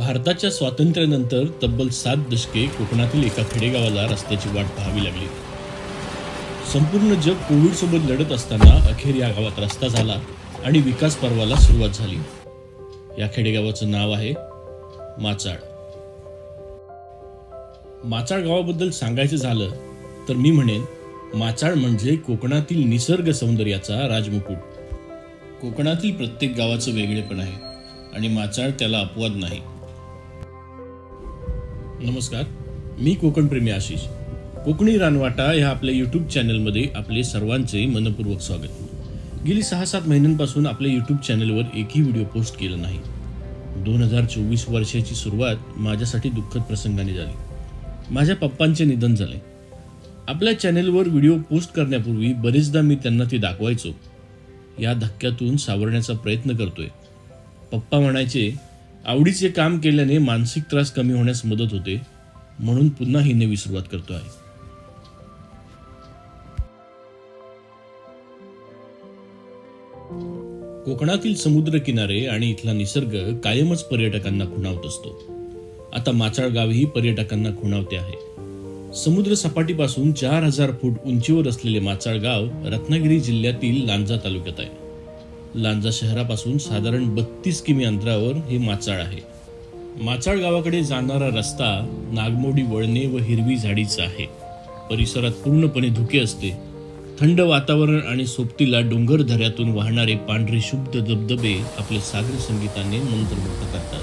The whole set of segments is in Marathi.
भारताच्या स्वातंत्र्यानंतर तब्बल सात दशके कोकणातील एका खेडेगावाला रस्त्याची वाट पाहावी लागली. संपूर्ण जग कोविडसोबत लढत असताना अखेर या गावात रस्ता झाला आणि विकास पर्वाला सुरुवात झाली. या खेडेगावाचं नाव आहे माचाळ. माचाळ गावाबद्दल सांगायचं झालं तर मी म्हणेन माचाळ म्हणजे कोकणातील निसर्ग सौंदर्याचा राजमुकुट. कोकणातील प्रत्येक गावाचं वेगळेपण आहे आणि माचाळ त्याला अपवाद नाही. नमस्कार मी कोकणप्रेमी आशिष. कोकणी रानवाटा ह्या आपल्या यूट्यूब चॅनलमध्ये आपले सर्वांचे मनपूर्वक स्वागत. गेली सहा सात महिन्यांपासून आपल्या यूट्यूब चॅनलवर एकही व्हिडिओ पोस्ट केला नाही. दोन हजार चोवीस वर्षाची सुरुवात माझ्यासाठी दुःखद प्रसंगाने झाली. माझ्या पप्पांचे निधन झाले. आपल्या चॅनेलवर व्हिडिओ पोस्ट करण्यापूर्वी बरेचदा मी त्यांना ते दाखवायचो. या धक्क्यातून सावरण्याचा प्रयत्न करतोय. पप्पा म्हणायचे आवडीचे काम केल्याने मानसिक त्रास कमी होण्यास मदत होते म्हणून पुन्हा ही नवी सुरुवात करतो आहे. कोकणातील समुद्र किनारे आणि इथला निसर्ग कायमच पर्यटकांना खुणावत असतो. आता माचाळगावही पर्यटकांना खुणावते आहे. समुद्र सपाटीपासून चार हजार फूट उंचीवर असलेले माचाळ गाव रत्नागिरी जिल्ह्यातील लांजा तालुक्यात आहे. लांजा शहरापासून साधारण बत्तीस किमी अंतरावर हे माचाळ आहे. माचाळ गावाकडे जाणारा रस्ता नागमोडी वळणे व हिरवी झाडीचा आहे. परिसरात पूर्णपणे धुके असते. थंड वातावरण आणि सोबतीला डोंगर दऱ्यातून वाहणारे पांढरे शुद्ध धबधबे आपले सागर संगीताने मंत्रमुग्ध करतात.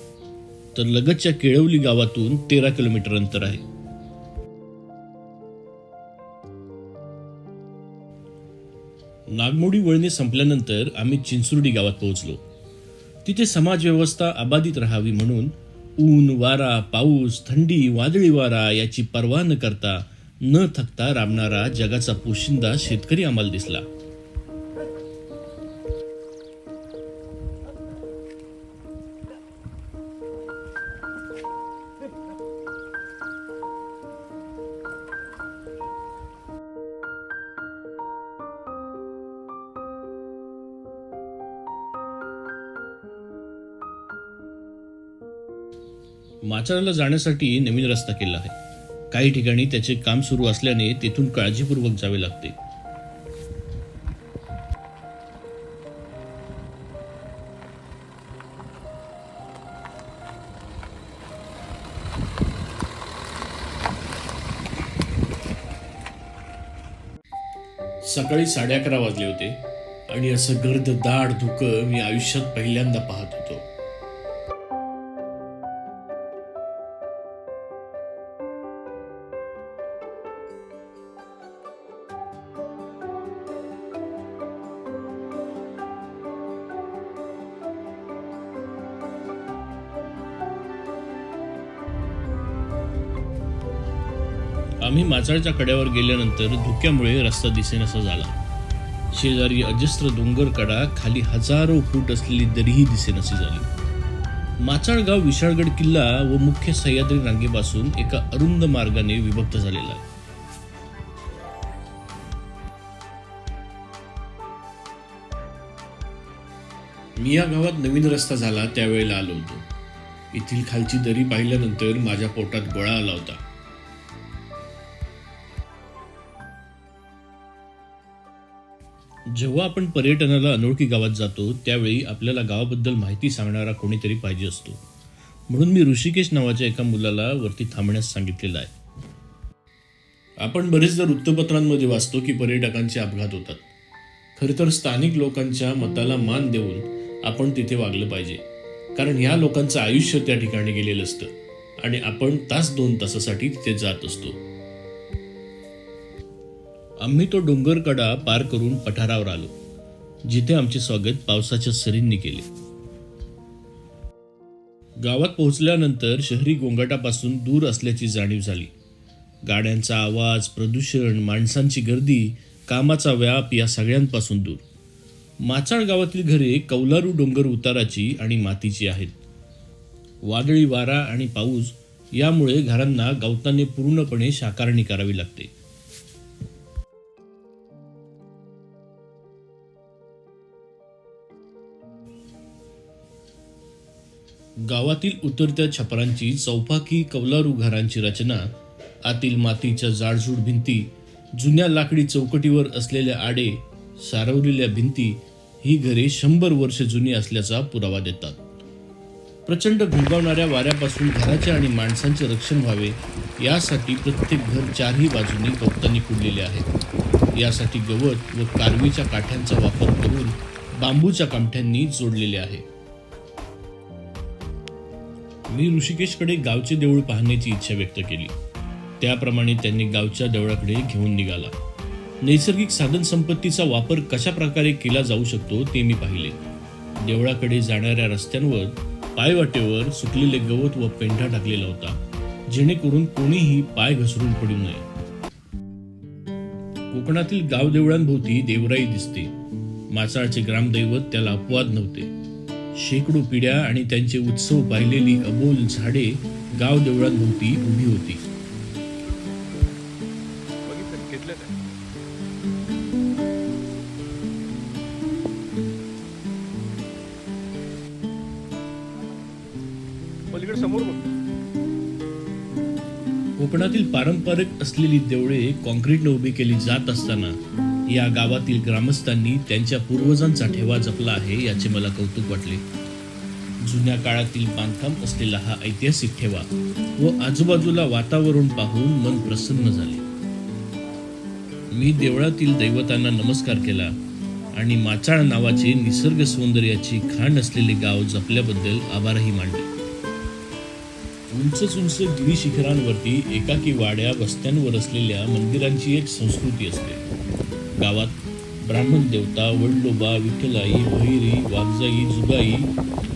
तर लगतच्या केळवली गावातून तेरा किलोमीटर अंतर आहे. नागमोडी वळणे संपल्यानंतर आम्ही चिंचुर्डी गावात पोहोचलो. तिथे समाजव्यवस्था अबाधित राहावी म्हणून ऊन वारा पाऊस थंडी वादळी वारा याची पर्वा न करता न थकता राबणारा जगाचा पोशिंदा शेतकरी आम्हाला दिसला. माचाराला जाण्यासाठी नवीन रस्ता केला आहे. काही ठिकाणी त्याचे काम सुरू असल्याने तेथून काळजीपूर्वक जावे लागते. सकाळी साडे अकरा वाजले होते आणि असं गर्द दाढ धुकं मी आयुष्यात पहिल्यांदा पाहत होतो. आम्ही माचाळच्या कड्यावर गेल्यानंतर धुक्यामुळे रस्ता दिसेनासा झाला. शेजारी अजस्त्र डोंगर कडा खाली हजारो फूट असलेली दरीही दिसेनासी झाली. माचाळ गाव विशाळगड किल्ला व मुख्य सह्याद्री रांगेपासून एका अरुंद मार्गाने विभक्त झालेला आहे. मी या गावात नवीन रस्ता झाला त्यावेळेला आलो होतो. येथील खालची दरी पाहिल्यानंतर माझ्या पोटात गोळा आला होता. जेव्हा आपण पर्यटनाला अनोळखी गावात जातो त्यावेळी आपल्याला गावाबद्दल माहिती सांगणारा कोणीतरी पाहिजे असतो. म्हणून मी ऋषिकेश नावाच्या एका मुलाला वरती थांबण्यास सांगितलेलं आहे. आपण बरेचदा वृत्तपत्रांमध्ये वाचतो की पर्यटकांचे अपघात होतात. खरं तर स्थानिक लोकांच्या मताला मान देऊन आपण तिथे वागलं पाहिजे. कारण ह्या लोकांचं आयुष्य त्या ठिकाणी गेलेलं असतं. आणि आपण तास दोन तासासाठी तिथे जात असतो. आम्ही तो डोंगरकडा पार करून पठारावर आलो जिथे आमचे स्वागत पावसाच्या सरींनी केले. गावात पोहोचल्यानंतर शहरी गोंगाटापासून दूर असल्याची जाणीव झाली. गाड्यांचा आवाज प्रदूषण माणसांची गर्दी कामाचा व्याप या सगळ्यांपासून दूर. माचाळ गावातील घरे कौलारू डोंगर उताराची आणि मातीची आहेत. वादळी वारा आणि पाऊस यामुळे घरांना गवताने पूर्णपणे शाकारणी करावी लागते. गावातील उतरत्या छपरांची चौपाकी कौलारू घरांची रचना आतील मातीच्या जाडजूड भिंती जुन्या लाकडी चौकटीवर असलेल्या आडे सारवलेल्या भिंती ही घरे शंभर वर्ष जुनी असल्याचा पुरावा देतात. प्रचंड घुंगावणाऱ्या वाऱ्यापासून घराचे आणि माणसांचे रक्षण व्हावे यासाठी प्रत्येक घर चारही बाजूंनी गवतांनी कुडलेले आहे यासाठी गवत व कारवीच्या काठ्यांचा वापर करून बांबूच्या कामठ्यांनी जोडलेले आहे. मी ऋषिकेशकडे गावचे देऊळ पाहण्याची इच्छा व्यक्त केली. त्याप्रमाणे त्यांनी गावच्या देवळाकडे घेऊन निघाला. नैसर्गिक साधन संपत्तीचा वापर कशा प्रकारे केला जाऊ शकतो ते मी पाहिले. देवळाकडे जाणाऱ्या रस्त्यांवर पायवाटेवर सुकलेले गवत व पेंढा टाकलेला होता जेणेकरून कोणीही पाय घसरून पडू नये. कोकणातील गाव देवळांभोवती देवराई दिसते. मासाळचे ग्रामदैवत त्याला अपवाद नव्हते. शेकडो पिढ्या आणि त्यांचे उत्सव पाहिलेली अबोल झाडे गाव देवळांभोवती उभी होती. कोकणातील पारंपरिक असलेली देवळे कॉन्क्रीटने उभी केली जात असताना या गावातील ग्रामस्थांनी त्यांच्या पूर्वजांचा ठेवा जपला आहे याचे मला कौतुक वाटले. जुन्या काळातील बांधकाम असलेला हा ऐतिहासिक ठेवा व आजूबाजूला वातावरण पाहून मन प्रसन्न झाले. मी देवळातील दैवतांना नमस्कार केला आणि माचाळ नावाचे निसर्ग सौंदर्याची खाण असलेले गाव जपल्याबद्दल आभारही मानले. उंच उंच गिरी शिखरांवरती एकाकी वाड्या वस्त्यांवर असलेल्या मंदिरांची एक संस्कृती असते. गावात. ब्राह्मण देवता वडलोबा विठ्ठलाई भैरी वागजाई जुगाई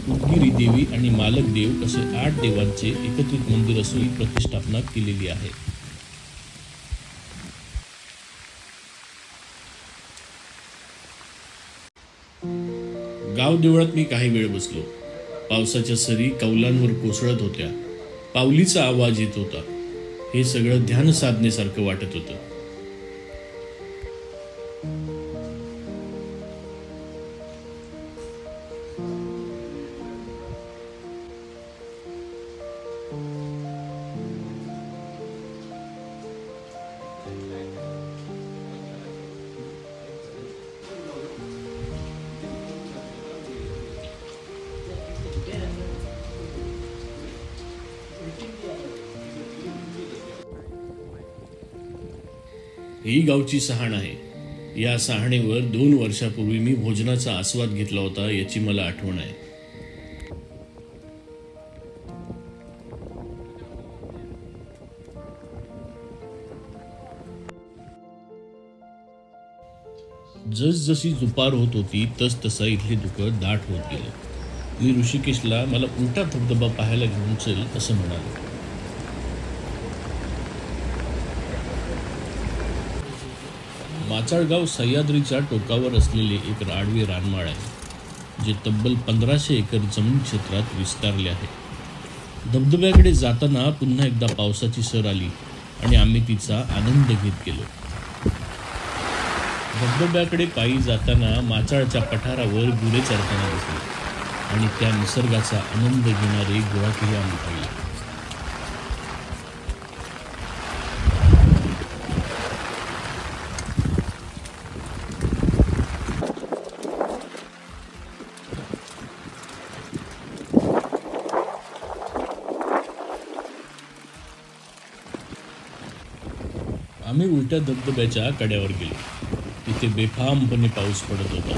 उदगिरी देवी आणि मालक देव असे आठ देवांचे एकत्रित मंदिर असून ही प्रतिष्ठापना केलेली आहे. गाव देवळात मी काही वेळ बसलो. पावसाच्या सरी कौलांवर कोसळत होत्या. पावलीचा आवाज येत होता. हे सगळं ध्यान साधनेसारखं वाटत होतं. ही गावची सहाण आहे. या सहाणीवर दोन वर्षापूर्वी मी भोजनाचा आस्वाद घेतला होता याची मला आठवण आहे. जसजशी दुपार होत होती तस तसा इथली दुःख दाट होत गेलं. मी ऋषिकेशला मला उलटा धबधबा पाहायला घेऊन चल असं म्हणालो. माचाळगाव सह्याद्रीच्या टोकावर असलेले एक आडवे रानमाळ आहे जे तब्बल पंधराशे एकर जमीन क्षेत्रात विस्तारले आहे. धबधब्याकडे जाताना पुन्हा एकदा पावसाची सर आली आणि आम्ही तिचा आनंद घेत गेलो. धबधब्याकडे पायी जाताना माचाळच्या पठारावर गुरे चरताना दिसले आणि त्या निसर्गाचा आनंद घेणारे गोळाकिरी आम्ही पाहिले. आम्ही उलट्या धबधब्याच्या कड्यावर गेलो. तिथे बेफामपणे पाऊस पडत होता.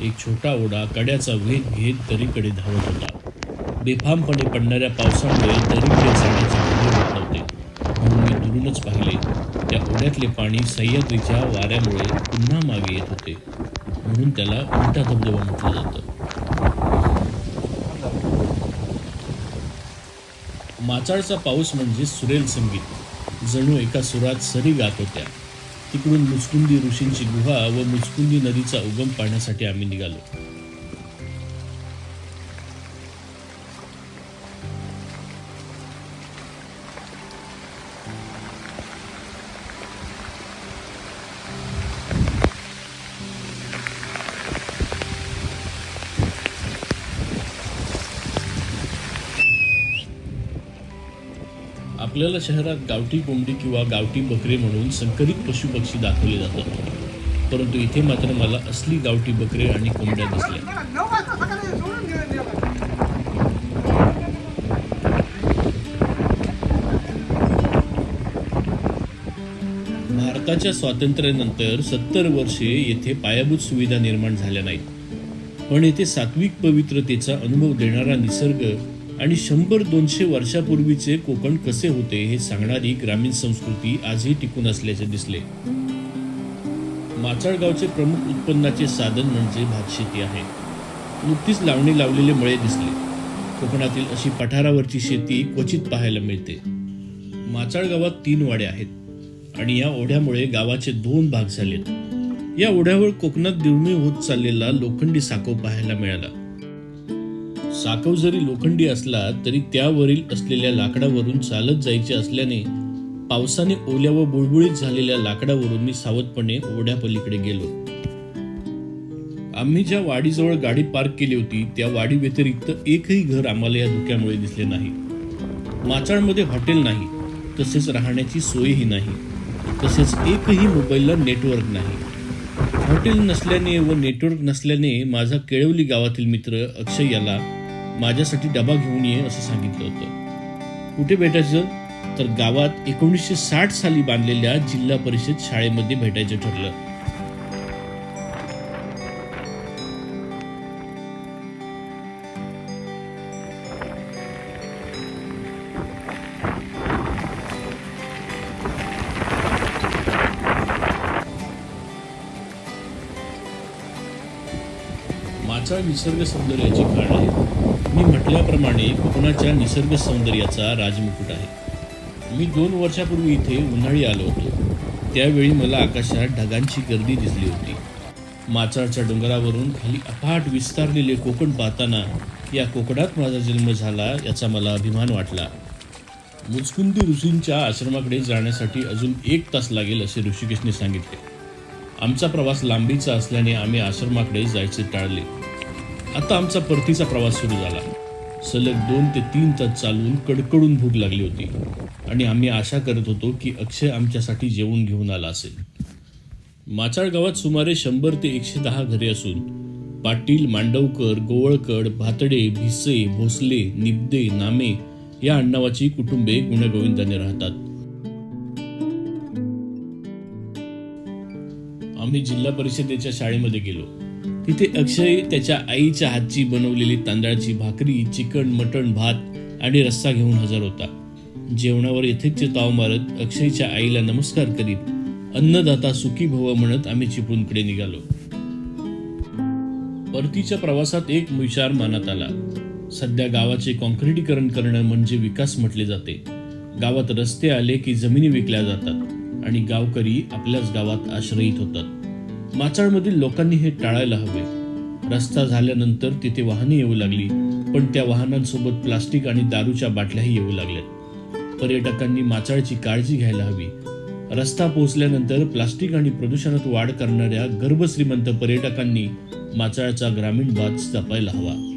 एक छोटा ओढा कड्याचा वेग घेत दरीकडे धावत होता. बेफामपणे पडणाऱ्या पावसामुळे दरीकडे जाण्याचे बंद होत नव्हते. म्हणून मी दुरूनच पाहिले. त्या ओढ्यातले पाणी सह्याद्रीच्या वाऱ्यामुळे पुन्हा मागे येत होते. म्हणून त्याला उलटा धबधबा म्हटलं जातं. माचाळचा पाऊस म्हणजे सुरेल संगीत. जणू एका सुरात सरी गात होत्या. तिकडून मुचकुंदी ऋषींची गुहा व मुचकुंदी नदीचा उगम पाहण्यासाठी आम्ही निघालो. आपल्याला शहरात गावठी कोंबडी किंवा गावठी बकरे म्हणून संकरित पशुपक्षी दाखवले जातात. परंतु इथे मात्र मला असली गावठी बकरे आणि कोंबड्या दिसल्या. भारताच्या स्वातंत्र्यानंतर सत्तर वर्षे येथे पायाभूत सुविधा निर्माण झाल्या नाहीत. पण येथे सात्विक पवित्रतेचा अनुभव देणारा निसर्ग आणि शंभर दोनशे वर्षापूर्वीचे कोकण कसे होते हे सांगणारी ग्रामीण संस्कृती आजही टिकून असल्याचे दिसले. माचाळगावचे प्रमुख उत्पन्नाचे साधन म्हणजे भातशेती आहे. नुकतीच लावणी लावलेले मळे दिसले. कोकणातील अशी पठारावरची शेती क्वचित पाहायला मिळते. माचाळ गावात तीन वाड्या आहेत आणि या ओढ्यामुळे गावाचे दोन भाग झालेत. या ओढ्यावर कोकणात दुर्मिळ होत चाललेला लोखंडी साको पाहायला मिळाला. साकव जरी लोखंडी असला तरी त्यावरील असलेल्या लाकडावरून चालत जायचे असल्याने पावसाने ओल्या व बुळबुळीत झालेल्या लाकडावरून मी सावधपणे ओढ्यापलीकडे गेलो. आम्ही ज्या वाडीजवळ गाडी पार्क केली होती त्या वाडी व्यतिरिक्त एकही घर आम्हाला या धुक्यामुळे दिसले नाही. माचाळमध्ये हॉटेल नाही तसेच राहण्याची सोयही नाही तसेच एकही मोबाईलला नेटवर्क नाही. हॉटेल नसल्याने व नेटवर्क नसल्याने माझा केळवली गावातील मित्र अक्षय याला माझ्यासाठी डबा घेऊन ये असं सांगितलं होतं. कुठे भेटायचं? तर गावात एकोणीसशे साठ साली बांधलेल्या जिल्हा परिषद शाळेमध्ये भेटायचं ठरलं. निसर्ग सौंदर्याची काळ आहे. मी म्हटल्याप्रमाणे कोकणाच्या निसर्ग सौंदर्याचा राजमुकुट आहे. मी दोन वर्षापूर्वी इथे उन्हाळी आलो होतो. त्यावेळी मला आकाशात ढगांची गर्दी दिसली होती. माचाळच्या डोंगरावरून खाली अफाट विस्तारलेले कोकण पाहताना या कोकणात माझा जन्म झाला याचा मला अभिमान वाटला. मुचकुंदी ऋषींच्या आश्रमाकडे जाण्यासाठी अजून एक तास लागेल असे ऋषिकेशने सांगितले. आमचा प्रवास लांबीचा असल्याने आम्ही आश्रमाकडे जायचे टाळले. आता आमचा परतीचा प्रवास सुरू झाला. सलग दोन ते तीन तास चालून कडकडून भूक लागली होती. आणि आम्ही आशा करत होतो की अक्षय आमच्यासाठी जेवण घेऊन आला असेल. माचाळ गावात सुमारे शंभर ते एकशे दहा घरे असून पाटील मांडवकर गोवळकड भातडे भिसे भोसले निबदे नामे या आडनावाची कुटुंबे गुणगोविंदाने राहतात. आम्ही जिल्हा परिषदेच्या शाळेमध्ये गेलो. तिथे अक्षय त्याच्या आईच्या हातची बनवलेली तांदळाची भाकरी चिकन मटण भात आणि रस्सा घेऊन हजर होता. जेवणावर यथेच्छ ताव मारत अक्षयच्या आईला नमस्कार करीत अन्नदाता सुखी भव म्हणत आम्ही चिपळूणकडे निघालो. परतीच्या प्रवासात एक विचार मनात आला. सध्या गावाचे कॉन्क्रिटीकरण करणं म्हणजे विकास म्हटले जाते. गावात रस्ते आले की जमिनी विकल्या जातात आणि गावकरी आपल्याच गावात आश्रयित होतात. माचाळमधील लोकांनी हे टाळायला हवे. रस्ता झाल्यानंतर तिथे वाहने येऊ लागली पण त्या वाहनांसोबत प्लास्टिक आणि दारूच्या बाटल्याही येऊ लागल्या. पर्यटकांनी माचाळची काळजी घ्यायला हवी. रस्ता पोहोचल्यानंतर प्लास्टिक आणि प्रदूषणात वाढ करणाऱ्या गर्भश्रीमंत पर्यटकांनी माचाळचा ग्रामीण भाग जपायला हवा.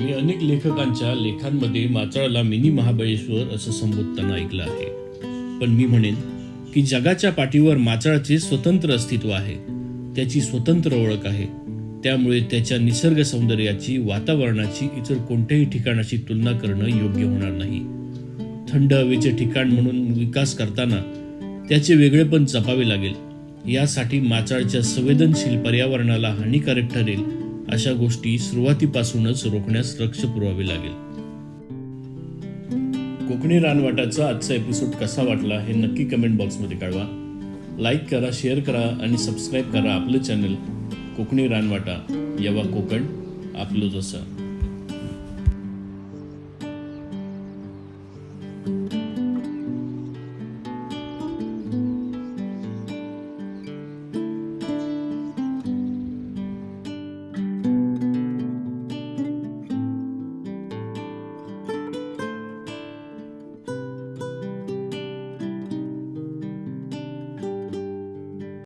मी अनेक लेखकांच्या लेखांमध्ये माचाळला मिनी महाबळेश्वर असं संबोधताना ऐकलं आहे. पण मी म्हणेन की जगाच्या पाठीवर माचाळचे स्वतंत्र अस्तित्व आहे. त्याची स्वतंत्र ओळख आहे. त्यामुळे त्याच्या निसर्ग सौंदर्याची वातावरणाची इतर कोणत्याही ठिकाणाशी तुलना करणं योग्य होणार नाही. थंड हवेचे ठिकाण म्हणून विकास करताना त्याचे वेगळेपण जपावे लागेल. यासाठी माचाळच्या संवेदनशील पर्यावरणाला हानिकारक ठरेल अशा गोष्टी सुरुवातीपासूनच रोखण्यास लक्ष पुरवावे लागेल. कोकणी रानवाटाचा आजचा एपिसोड कसा वाटला हे नक्की कमेंट बॉक्समध्ये कळवा. लाईक करा शेअर करा आणि सबस्क्राईब करा आपलं चॅनल कोकणी रानवाटा. यवा कोकण आपलं जसं.